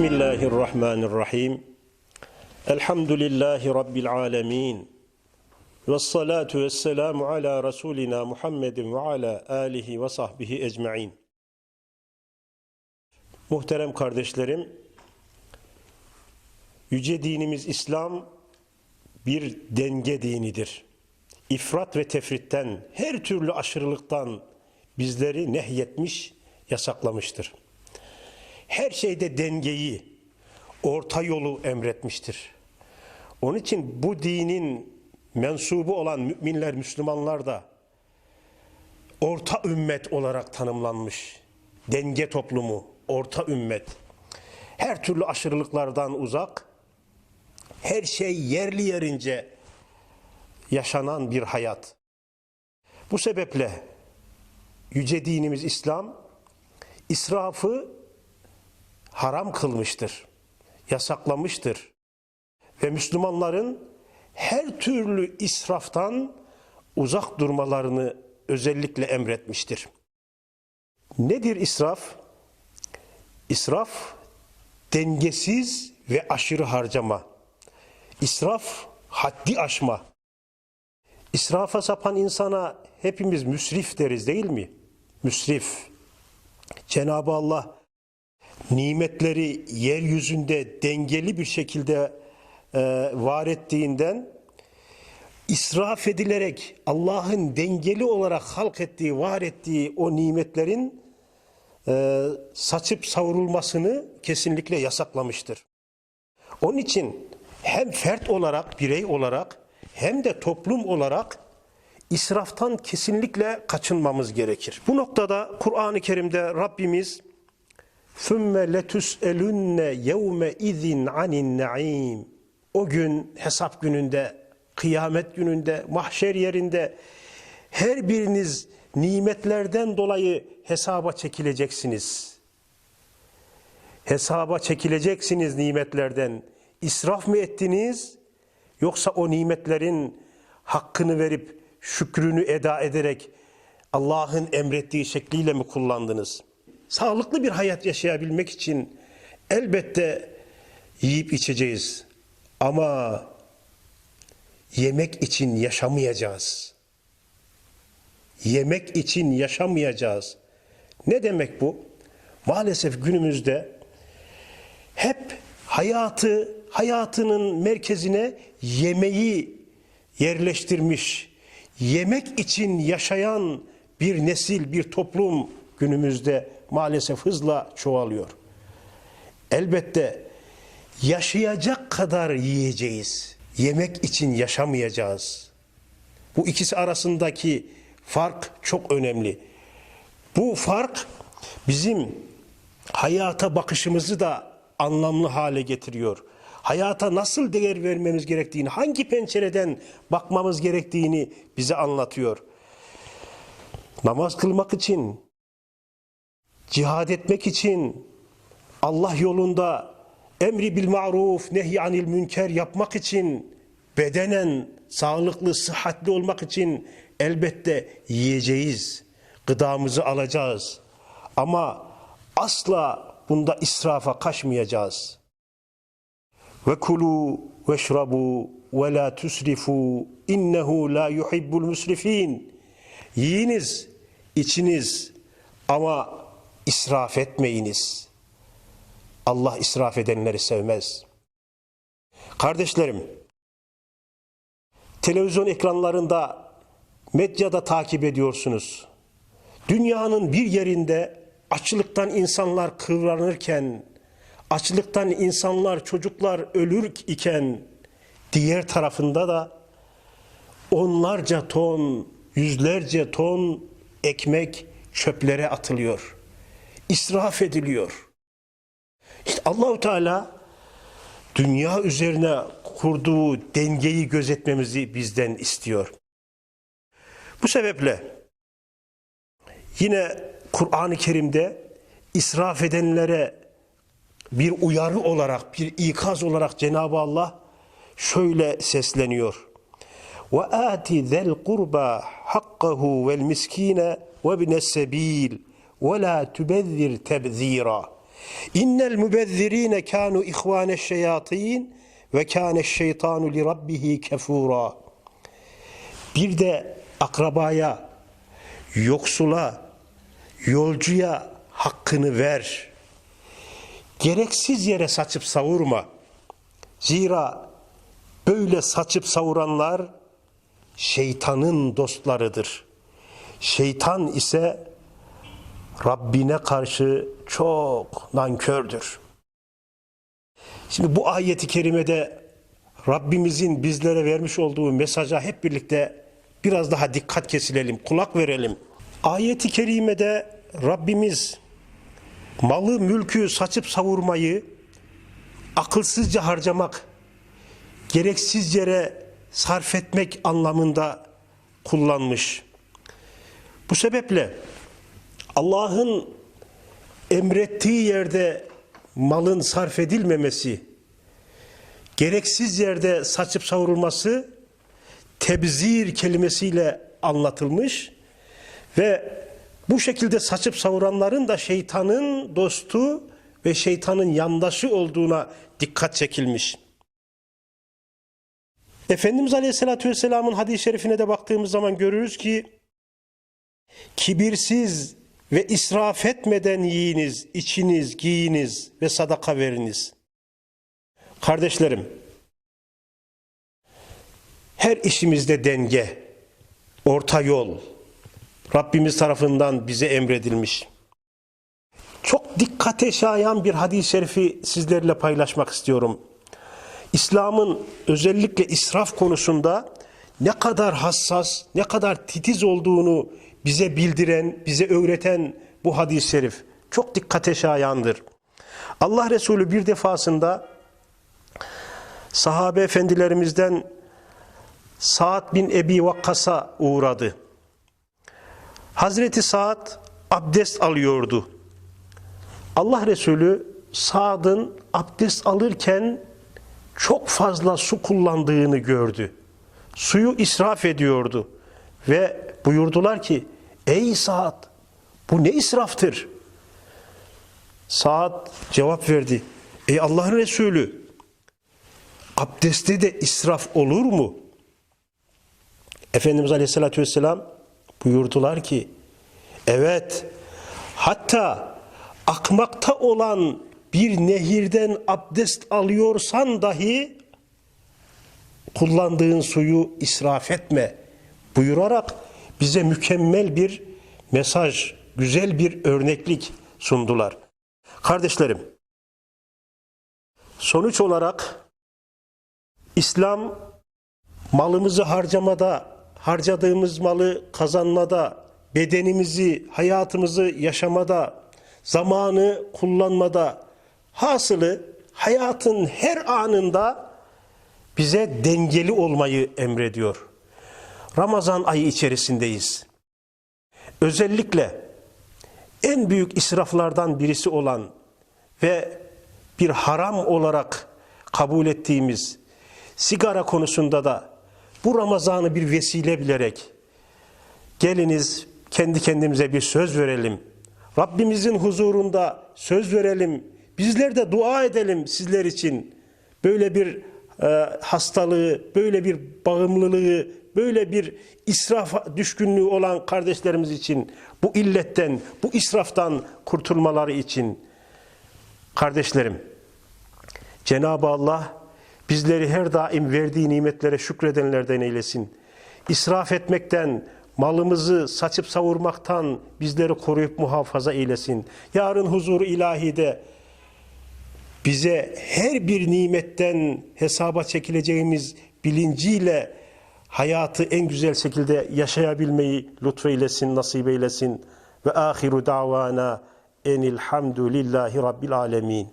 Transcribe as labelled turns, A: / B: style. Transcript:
A: Bismillahirrahmanirrahim. Elhamdülillahi Rabbil alemin. Ve salatu ve selamu ala Resulina Muhammedin ve ala alihi ve sahbihi ecma'in. Muhterem kardeşlerim, yüce dinimiz İslam bir denge dinidir. İfrat ve tefritten, her türlü aşırılıktan bizleri nehyetmiş, yasaklamıştır. Her şeyde dengeyi, orta yolu emretmiştir. Onun için bu dinin mensubu olan müminler, Müslümanlar da orta ümmet olarak tanımlanmış. Denge toplumu, orta ümmet. Her türlü aşırılıklardan uzak, her şey yerli yerince yaşanan bir hayat. Bu sebeple yüce dinimiz İslam israfı haram kılmıştır, yasaklamıştır. Ve Müslümanların her türlü israftan uzak durmalarını özellikle emretmiştir. Nedir israf? İsraf dengesiz ve aşırı harcama. İsraf haddi aşma. İsrafa sapan insana hepimiz müsrif deriz değil mi? Müsrif. Cenab-ı Allah nimetleri yeryüzünde dengeli bir şekilde e, var ettiğinden israf edilerek Allah'ın dengeli olarak halk ettiği, var ettiği o nimetlerin e, saçıp savrulmasını kesinlikle yasaklamıştır. Onun için hem fert olarak, birey olarak hem de toplum olarak israftan kesinlikle kaçınmamız gerekir. Bu noktada Kur'an-ı Kerim'de Rabbimiz ثُمَّ لَتُسْأَلُنَّ يَوْمَ اِذٍ عَنِ النَّعِيمِ O gün hesap gününde, kıyamet gününde, mahşer yerinde her biriniz nimetlerden dolayı hesaba çekileceksiniz. Hesaba çekileceksiniz nimetlerden. İsraf mı ettiniz? Yoksa o nimetlerin hakkını verip şükrünü eda ederek Allah'ın emrettiği şekliyle mi kullandınız? Sağlıklı bir hayat yaşayabilmek için elbette yiyip içeceğiz. Ama yemek için yaşamayacağız. Yemek için yaşamayacağız. Ne demek bu? Maalesef günümüzde hep hayatı, hayatının merkezine yemeği yerleştirmiş, yemek için yaşayan bir nesil, bir toplum günümüzde maalesef hızla çoğalıyor. Elbette yaşayacak kadar yiyeceğiz. Yemek için yaşamayacağız. Bu ikisi arasındaki fark çok önemli. Bu fark bizim hayata bakışımızı da anlamlı hale getiriyor. Hayata nasıl değer vermemiz gerektiğini, hangi pencereden bakmamız gerektiğini bize anlatıyor. Namaz kılmak için, cihad etmek için, Allah yolunda emri bil maruf, nehy anil münker yapmak için, bedenen sağlıklı, sıhhatli olmak için elbette yiyeceğiz, gıdamızı alacağız. Ama asla bunda israfa kaçmayacağız. Ve kulu veşrabu ve la tusrifu innehu la yuhibbul musrifin. Yiyiniz, içiniz ama israf etmeyiniz. Allah israf edenleri sevmez. Kardeşlerim, televizyon ekranlarında, medyada takip ediyorsunuz. Dünyanın bir yerinde açlıktan insanlar kıvranırken, açlıktan insanlar, çocuklar ölür iken, diğer tarafında da onlarca ton, yüzlerce ton ekmek çöplere atılıyor. İsraf ediliyor. İşte Allahu Teala dünya üzerine kurduğu dengeyi gözetmemizi bizden istiyor. Bu sebeple yine Kur'an-ı Kerim'de israf edenlere bir uyarı olarak, bir ikaz olarak Cenab-ı Allah şöyle sesleniyor. Ve ati zel kurba hakkahu vel miskine ve bines sebil ve la tubezzir tebzira. İnnel mübezzirine kanu ihvane şeyatin ve kâne şeytanu li rabbihi kefura. Bir de akrabaya, yoksula, yolcuya hakkını ver. Gereksiz yere saçıp savurma. Zira böyle saçıp savuranlar şeytanın dostlarıdır. Şeytan ise Rabbine karşı çok nankördür. Şimdi bu ayeti kerimede Rabbimizin bizlere vermiş olduğu mesaja hep birlikte biraz daha dikkat kesilelim, kulak verelim. Ayeti kerimede Rabbimiz malı mülkü saçıp savurmayı akılsızca harcamak, gereksiz yere sarf etmek anlamında kullanmış. Bu sebeple Allah'ın emrettiği yerde malın sarf edilmemesi, gereksiz yerde saçıp savurulması tebzir kelimesiyle anlatılmış ve bu şekilde saçıp savuranların da şeytanın dostu ve şeytanın yandaşı olduğuna dikkat çekilmiş. Efendimiz Aleyhisselatü Vesselam'ın hadis-i şerifine de baktığımız zaman görürüz ki kibirsiz ve israf etmeden yiyiniz, içiniz, giyiniz ve sadaka veriniz. Kardeşlerim, her işimizde denge, orta yol Rabbimiz tarafından bize emredilmiş. Çok dikkate şayan bir hadis-i şerifi sizlerle paylaşmak istiyorum. İslam'ın özellikle israf konusunda ne kadar hassas, ne kadar titiz olduğunu bize bildiren, bize öğreten bu hadis-i şerif çok dikkate şayandır. Allah Resulü bir defasında sahabe efendilerimizden Sa'd bin Ebi Vakkas'a uğradı. Hazreti Sa'd abdest alıyordu. Allah Resulü Sa'd'ın abdest alırken çok fazla su kullandığını gördü. Suyu israf ediyordu. Ve buyurdular ki ey Sa'd bu ne israftır? Sa'd cevap verdi. Ey Allah'ın Resulü abdestte de israf olur mu? Efendimiz Aleyhisselatü Vesselam buyurdular ki evet hatta akmakta olan bir nehirden abdest alıyorsan dahi kullandığın suyu israf etme buyurarak bize mükemmel bir mesaj, güzel bir örneklik sundular. Kardeşlerim, sonuç olarak İslam malımızı harcamada, harcadığımız malı kazanmada, bedenimizi, hayatımızı yaşamada, zamanı kullanmada, hasılı hayatın her anında bize dengeli olmayı emrediyor. Ramazan ayı içerisindeyiz. Özellikle en büyük israflardan birisi olan ve bir haram olarak kabul ettiğimiz sigara konusunda da bu Ramazan'ı bir vesile bilerek geliniz kendi kendimize bir söz verelim. Rabbimizin huzurunda söz verelim. Bizler de dua edelim sizler için. Böyle bir hastalığı, böyle bir bağımlılığı, böyle bir israf düşkünlüğü olan kardeşlerimiz için bu illetten, bu israftan kurtulmaları için kardeşlerim Cenab-ı Allah bizleri her daim verdiği nimetlere şükredenlerden eylesin. İsraf etmekten, malımızı saçıp savurmaktan bizleri koruyup muhafaza eylesin. Yarın huzuru ilahide bize her bir nimetten hesaba çekileceğimiz bilinciyle hayatı en güzel şekilde yaşayabilmeyi lütfeylesin, nasip eylesin. Ve ahiru davana enilhamdülillahi rabbil alemin.